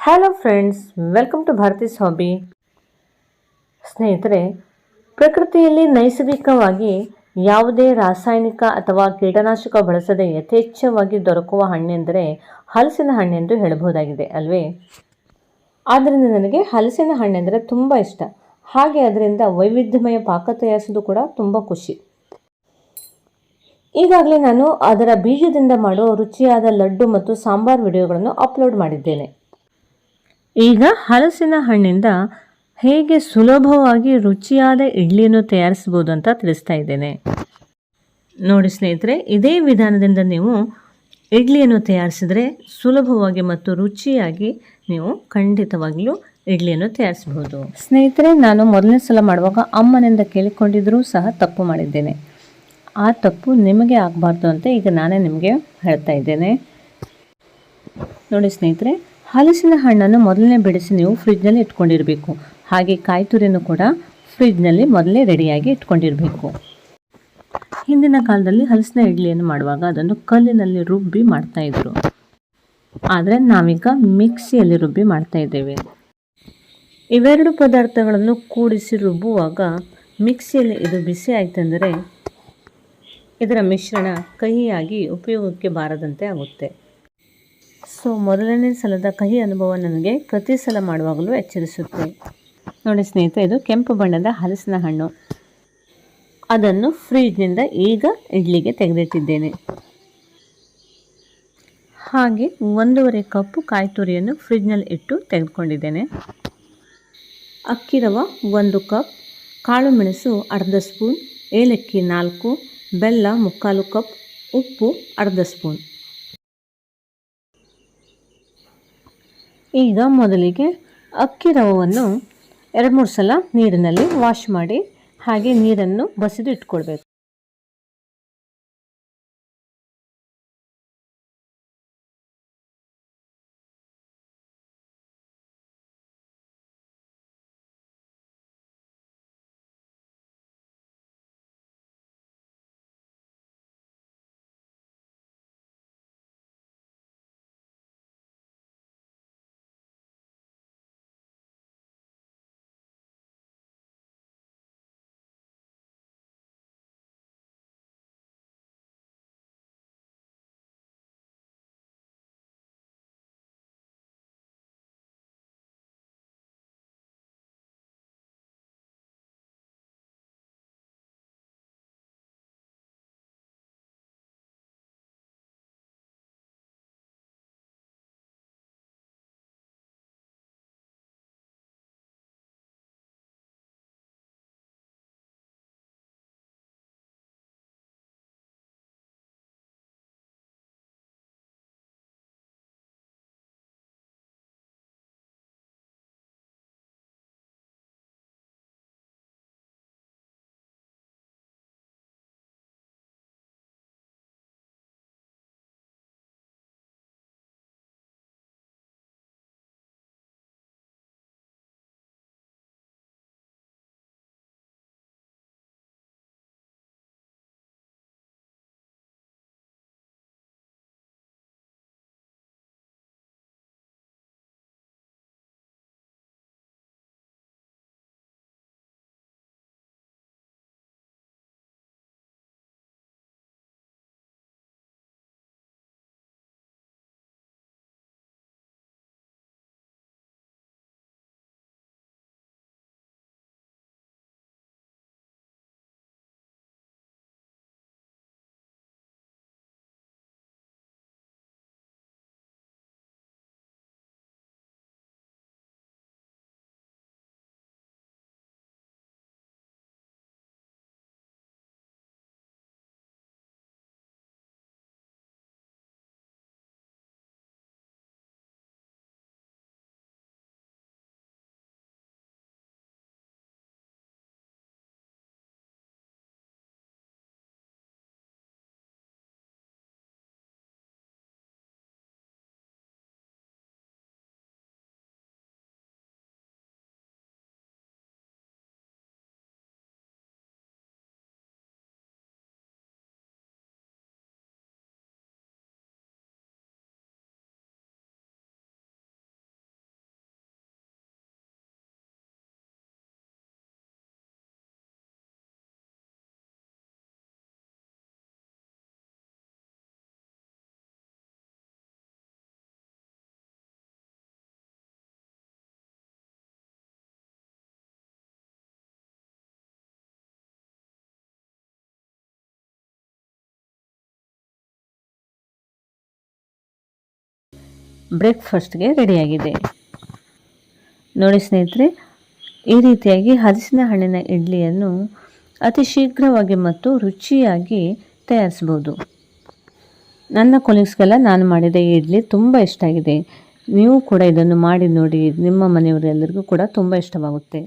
Hello friends welcome to Bharathi's hobby ಸ್ನೇಹಿತರೆ, ಪ್ರಕೃತಿಯಲ್ಲಿ ನೈಸರ್ಗಿಕವಾಗಿ ಯಾವುದೇ ರಾಸಾಯನಿಕ ಅಥವಾ ಕೀಟನಾಶಕ ಬಳಸದೆ ಯಥೇಚ್ಛವಾಗಿ ದೊರಕುವ ಹಣ್ಣೆಂದರೆ ಹಲಸಿನ ಹಣ್ಣೆಂದು ಹೇಳಬಹುದಾಗಿದೆ, ಅಲ್ವೇ? ಆದ್ದರಿಂದ ನನಗೆ ಹಲಸಿನ ಹಣ್ಣೆಂದರೆ ತುಂಬ ಇಷ್ಟ. ಹಾಗೆ ಅದರಿಂದ ವೈವಿಧ್ಯಮಯ ಪಾಕ ತಯಾರಿಸೋದು ಕೂಡ ತುಂಬ ಖುಷಿ. ಈಗಾಗಲೇ ನಾನು ಅದರ ಬೀಜದಿಂದ ಮಾಡುವ ರುಚಿಯಾದ ಲಡ್ಡು ಮತ್ತು ಸಾಂಬಾರ್ ವಿಡಿಯೋಗಳನ್ನು ಅಪ್ಲೋಡ್ ಮಾಡಿದ್ದೇನೆ. ಈಗ ಹಲಸಿನ ಹಣ್ಣಿಂದ ಹೇಗೆ ಸುಲಭವಾಗಿ ರುಚಿಯಾದ ಇಡ್ಲಿಯನ್ನು ತಯಾರಿಸ್ಬೋದು ಅಂತ ತಿಳಿಸ್ತಾ ಇದ್ದೇನೆ. ನೋಡಿ ಸ್ನೇಹಿತರೆ, ಇದೇ ವಿಧಾನದಿಂದ ನೀವು ಇಡ್ಲಿಯನ್ನು ತಯಾರಿಸಿದರೆ ಸುಲಭವಾಗಿ ಮತ್ತು ರುಚಿಯಾಗಿ ನೀವು ಖಂಡಿತವಾಗಿಯೂ ಇಡ್ಲಿಯನ್ನು ತಯಾರಿಸಬಹುದು. ಸ್ನೇಹಿತರೆ, ನಾನು ಮೊದಲನೇ ಸಲ ಮಾಡುವಾಗ ಅಮ್ಮನಿಂದ ಕೇಳಿಕೊಂಡಿದ್ದರೂ ಸಹ ತಪ್ಪು ಮಾಡಿದ್ದೇನೆ. ಆ ತಪ್ಪು ನಿಮಗೆ ಆಗಬಾರ್ದು ಅಂತ ಈಗ ನಾನೇ ನಿಮಗೆ ಹೇಳ್ತಾ ಇದ್ದೇನೆ. ನೋಡಿ ಸ್ನೇಹಿತರೆ ಹಲಸಿನ ಹಣ್ಣನ್ನು ಮೊದಲನೇ ಬೆಳೆಸಿ ನೀವು ಫ್ರಿಜ್ನಲ್ಲಿ ಇಟ್ಕೊಂಡಿರಬೇಕು. ಹಾಗೆ ಕಾಯಿ ಕೂಡ ಫ್ರಿಜ್ನಲ್ಲಿ ಮೊದಲೇ ರೆಡಿಯಾಗಿ ಇಟ್ಕೊಂಡಿರಬೇಕು. ಹಿಂದಿನ ಕಾಲದಲ್ಲಿ ಹಲಸಿನ ಇಡ್ಲಿಯನ್ನು ಮಾಡುವಾಗ ಅದನ್ನು ಕಲ್ಲಿನಲ್ಲಿ ರುಬ್ಬಿ ಮಾಡ್ತಾ ಇದ್ರು. ಆದರೆ ನಾವೀಗ ಮಿಕ್ಸಿಯಲ್ಲಿ ರುಬ್ಬಿ ಮಾಡ್ತಾ ಇದ್ದೇವೆ. ಇವೆರಡು ಪದಾರ್ಥಗಳನ್ನು ಕೂಡಿಸಿ ರುಬ್ಬುವಾಗ ಮಿಕ್ಸಿಯಲ್ಲಿ ಇದು ಬಿಸಿ ಆಯ್ತಂದರೆ ಇದರ ಮಿಶ್ರಣ ಕಹಿಯಾಗಿ ಉಪಯೋಗಕ್ಕೆ ಬಾರದಂತೆ ಆಗುತ್ತೆ. ಸೊ ಮೊದಲನೇ ಸಲದ ಕಹಿ ಅನುಭವ ನನಗೆ ಪ್ರತಿ ಸಲ ಮಾಡುವಾಗಲೂ ಎಚ್ಚರಿಸುತ್ತೆ. ನೋಡಿ ಸ್ನೇಹಿತರೆ, ಇದು ಕೆಂಪು ಬಣ್ಣದ ಹಲಸಿನ ಹಣ್ಣು. ಅದನ್ನು ಫ್ರಿಜ್ನಿಂದ ಈಗ ಇಡ್ಲಿಗೆ ತೆಗೆದಿಟ್ಟಿದ್ದೇನೆ. ಹಾಗೆ ಒಂದೂವರೆ ಕಪ್ಪು ಕಾಯಿ ತುರಿಯನ್ನು ಫ್ರಿಜ್ನಲ್ಲಿ ಇಟ್ಟು ತೆಗೆದುಕೊಂಡಿದ್ದೇನೆ. ಅಕ್ಕಿ ರವ ಒಂದು ಕಪ್, ಕಾಳು ಮೆಣಸು ಅರ್ಧ ಸ್ಪೂನ್, ಏಲಕ್ಕಿ ನಾಲ್ಕು, ಬೆಲ್ಲ ಮುಕ್ಕಾಲು ಕಪ್, ಉಪ್ಪು ಅರ್ಧ ಸ್ಪೂನ್. ಈಗ ಮೊದಲಿಗೆ ಅಕ್ಕಿ ರವವನ್ನು ಎರಡು ಮೂರು ಸಲ ನೀರಿನಲ್ಲಿ ವಾಶ್ ಮಾಡಿ ಹಾಗೆ ನೀರನ್ನು ಬಸಿದು ಇಟ್ಕೊಳ್ಬೇಕು. ಬ್ರೇಕ್ಫಾಸ್ಟ್ಗೆ ರೆಡಿಯಾಗಿದೆ. ನೋಡಿ ಸ್ನೇಹಿತರೆ, ಈ ರೀತಿಯಾಗಿ ಹಲಸಿನ ಹಣ್ಣಿನ ಇಡ್ಲಿಯನ್ನು ಅತಿ ಶೀಘ್ರವಾಗಿ ಮತ್ತು ರುಚಿಯಾಗಿ ತಯಾರಿಸ್ಬೋದು ನನ್ನ ಕೊಲೀಗ್ಸ್ಗೆಲ್ಲ ನಾನು ಮಾಡಿದ ಈ ಇಡ್ಲಿ ತುಂಬ ಇಷ್ಟ ಆಗಿದೆ. ನೀವು ಕೂಡ ಇದನ್ನು ಮಾಡಿ ನೋಡಿ, ನಿಮ್ಮ ಮನೆಯವರೆಲ್ಲರಿಗೂ ಕೂಡ ತುಂಬ ಇಷ್ಟವಾಗುತ್ತೆ.